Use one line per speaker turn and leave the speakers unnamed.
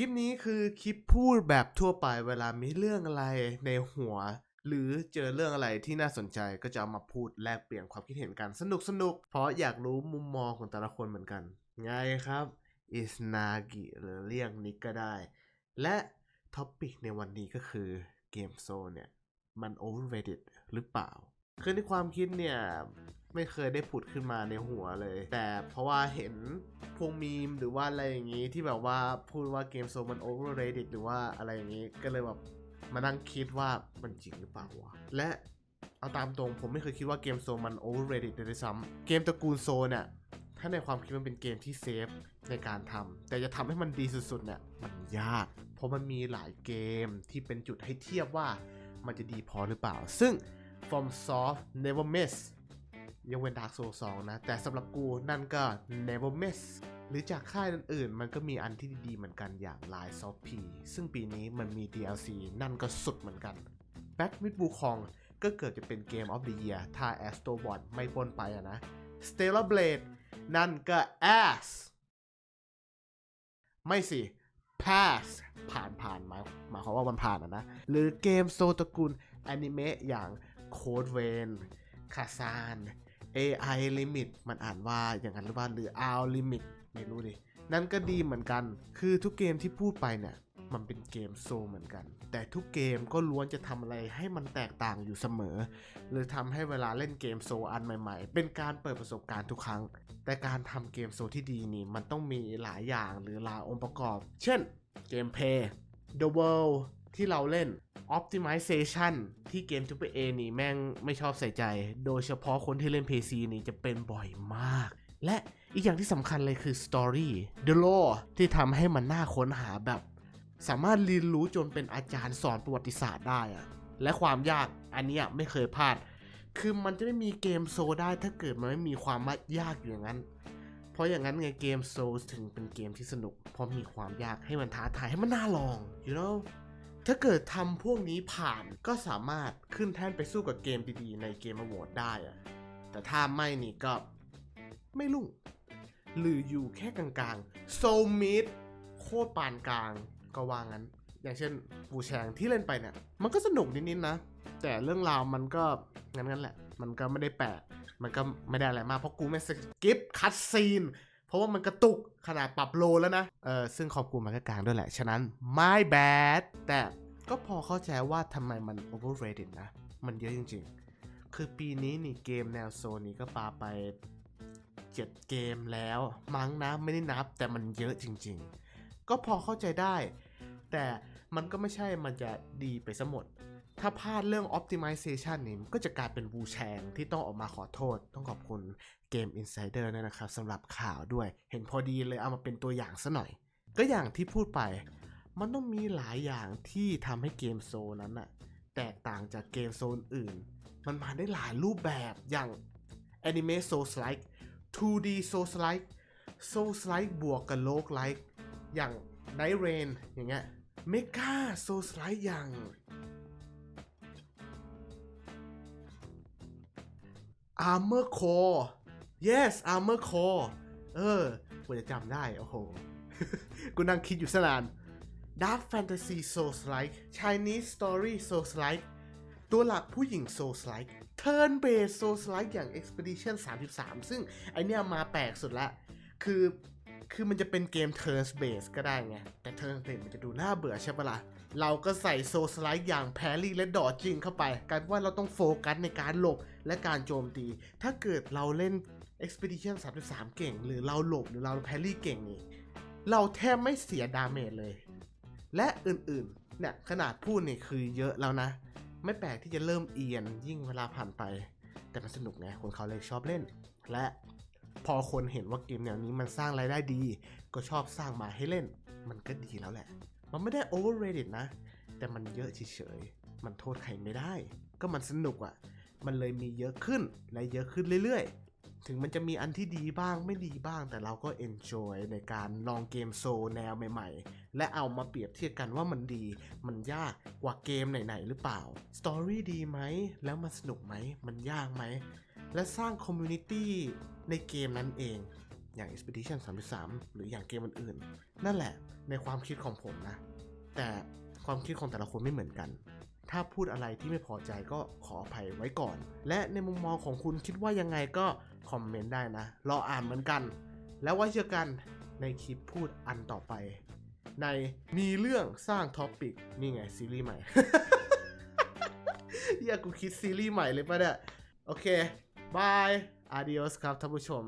คลิปนี้คือคลิปพูดแบบทั่วไปเวลามีเรื่องอะไรในหัว หรือเจอเรื่องอะไรที่น่าสนใจก็จะเอามาพูดแลกเปลี่ยนความคิดเห็นกันสนุกสนุกเพราะอยากรู้มุมมองของแต่ละคนเหมือนกัน ไงครับอิสนากิหรือเรียกนิกก็ได้ และท็อปปิกในวันนี้ก็คือเกมโซเนี่ย มัน overrated หรือเปล่า คือในความคิดเนี่ยไม่เคยได้ผุดขึ้นมาในหัวเลย แต่เพราะว่าเห็นพวกมีมหรือว่าอะไรอย่างนี้ที่แบบว่าพูดว่าเกมโซมัน overrated หรือว่าอะไรอย่างนี้ก็เลยแบบมานั่งคิดว่ามันจริงหรือเปล่าวะและเอาตามตรงผมไม่เคยคิดว่าเกมโซมัน overrated เลยด้วยซ้ำเกมตระกูลโซนเนี่ยถ้าในความคิดมันเป็นเกมที่เซฟในการทำแต่จะทำให้มันดีสุดๆเนี่ยมันยาก เพราะมันมีหลายเกมที่เป็นจุดให้เทียบว่ามันจะดีพอหรือเปล่า ซึ่ง From Soft Never Miss ยกเว้น Dark Souls 2 นะ แต่สำหรับกูนั่นก็ Never Miss หรือจากค่ายอื่นๆ มันก็มีอันที่ดีๆเหมือนกันอย่าง Lies of P ซึ่งปีนี้มันมี DLC นั่นก็สุดเหมือนกัน Back with Wukong ก็เกิดจะเป็นเกม of the Year ถ้า Astro Bot ไม่ปนไปอะนะ Stellar Blade นั่นก็ ass ไม่สิ pass ผ่านผ่านหมายหมายความว่ามันผ่านอะนะ หรือเกมโซตระกูลอนิเมะอย่าง Code Vein คาซาน AI Limit มันอ่านว่าอย่างนั้นหรือว่าหรือ R Limit ไม่รู้ดิ นั่นก็ดีเหมือนกัน คือทุกเกมที่พูดไปเนี่ย มันเป็นเกมโซเหมือนกัน แต่ทุกเกมก็ล้วนจะทำอะไรให้มันแตกต่างอยู่เสมอ หรือทำให้เวลาเล่นเกมโซอันใหม่ๆ เป็นการเปิดประสบการณ์ทุกครั้ง แต่การทำเกมโซที่ดีนี่ มันต้องมีหลายอย่างหรือหลายองค์ประกอบ เช่น เกมเพย์ The World ที่เราเล่น Optimization ที่เกม AAA นี่แม่งไม่ชอบใส่ใจ โดยเฉพาะคนที่เล่น PC นี่จะเป็นบ่อยมาก และอีกอย่างที่สำคัญเลยคือ Story The Lore ที่ทำให้มันน่าค้นหาแบบ สามารถเรียนรู้จนเป็นอาจารย์สอนประวัติศาสตร์ได้อะและความยากอันนี้ไม่เคยพลาด คือมันจะไม่มีเกมโซได้ถ้าเกิดมันไม่มีความยากอยู่อย่างนั้น เพราะอย่างนั้นไงเกมโซถึงเป็นเกมที่สนุก เพราะมีความยากให้มันท้าทายให้มันน่าลอง you know ถ้าเกิดทำพวกนี้ผ่านก็สามารถขึ้นแท่นไปสู้กับเกมดีๆ ในเกมอวอร์ดได้อะแต่ถ้าไม่นี่ก็ไม่รุ่ง หรืออยู่แค่กลางๆโซมิดโคตรปานกลางก็ว่างั้น อย่างเช่นบูแชงที่เล่นไปเนี่ย มันก็สนุกนิดๆนะ แต่เรื่องราวมันก็งั้นๆแหละ มันก็ไม่ได้แปลกมันก็ไม่ได้อะไรมากเพราะกูไม่สกิปคัดซีน เพราะว่ามันกระตุกขนาดปรับโลแล้วนะ เออซึ่งขอบคุณมันก็กลางด้วยแหละ ฉะนั้น my bad แต่ก็พอเข้าใจว่าทำไมมัน overrated นะ มันเยอะจริงๆ คือปีนี้นี่เกมแนวโซนนี้ก็ปาไป 7 เกมแล้ว มั้งนะไม่ได้นับแต่มันเยอะจริง ๆ ก็พอเข้าใจได้ แต่มันก็ไม่ใช่มันจะดีไปซะหมด ถ้าพลาดเรื่อง optimization นี่มันก็จะกลายเป็นวูแชงที่ต้องออกมาขอโทษ ต้องขอบคุณเกม Insider ด้วยนะครับสำหรับข่าวด้วย เห็นพอดีเลยเอามาเป็นตัวอย่างซะหน่อย ก็อย่างที่พูดไป มันต้องมีหลายอย่างที่ทำให้เกมโซนนั้นอะแตกต่างจากเกมโซนอื่น มันมาได้หลายรูปแบบอย่าง Anime Souls Like 2D Souls Like Souls Like บวกกับ Rogue Like อย่าง Night Rain อย่างเงี้ย Mega Souls Like อย่าง Armor Core yes Armor Core เออกูจะจำได้ โอ้โห กูนั่งคิดอยู่สนาน Dark Fantasy Souls Like Chinese Story Souls Like ตัวหลักผู้หญิง Souls Like Turn Based Souls Like อย่าง Expedition 33 ซึ่งไอเนี้ยมาแปลกสุดละ คือ คือมันจะเป็นเกม Turn Based ก็ได้ไง แต่ Turn Based มันจะดูน่าเบื่อใช่ปะล่ะ เราก็ใส่ Souls Like อย่าง Parry และดอจริงเข้าไปกลายเป็นว่าเราต้องโฟกัสในการหลบและการโจมตี ถ้าเกิดเราเล่น Expedition 33 เก่ง หรือเราหลบหรือเรา Parry เก่งนี่เราแทบไม่เสียดาเมจเลย และอื่นๆเนี่ยขนาดพูดนี่คือเยอะแล้วนะ ไม่แปลกที่จะเริ่มเอียนยิ่งเวลาผ่านไป แต่มันสนุกไงคนเขาเลยชอบเล่น และพอคนเห็นว่าเกมแนวนี้มันสร้างรายได้ดี ก็ชอบสร้างมาให้เล่น มันก็ดีแล้วแหละ มันไม่ได้ overrated นะ แต่มันเยอะเฉยๆ มันโทษใครไม่ได้ ก็มันสนุกอะ่ะ มันเลยมีเยอะขึ้นและเยอะขึ้นเรื่อยๆ ถึงมันจะมีอันที่ดีบ้างไม่ดีบ้าง แต่เราก็ enjoy ในการลองเกมโซแนวใหม่ๆ และเอามาเปรียบเทียบกันว่ามันดี มันยากกว่าเกมไหนๆหรือเปล่า สตอรี่ดีไหม แล้วมันสนุกไหม มันยากไหม และสร้างคอมมูนิตี้ในเกมนั้นเอง อย่าง Expedition 33 หรืออย่างเกมอื่นๆ นั่นแหละในความคิดของผมนะ แต่ความคิดของแต่ละคนไม่เหมือนกัน ถ้าพูดอะไรที่ไม่พอใจก็ขออภัยไว้ก่อน และในมุมมองของคุณคิดว่ายังไงก็คอมเมนต์ได้นะ รออ่านเหมือนกัน แล้วไว้เจอกันในคลิปพูดอันต่อไป ในมีเรื่องสร้างท็อปิกนี่ไงซีรีส์ใหม่เฮียกูคิดซีรีส์ใหม่เลยปะเนี่ย โอเคบายอาดิโอสครับท่านผู้ชม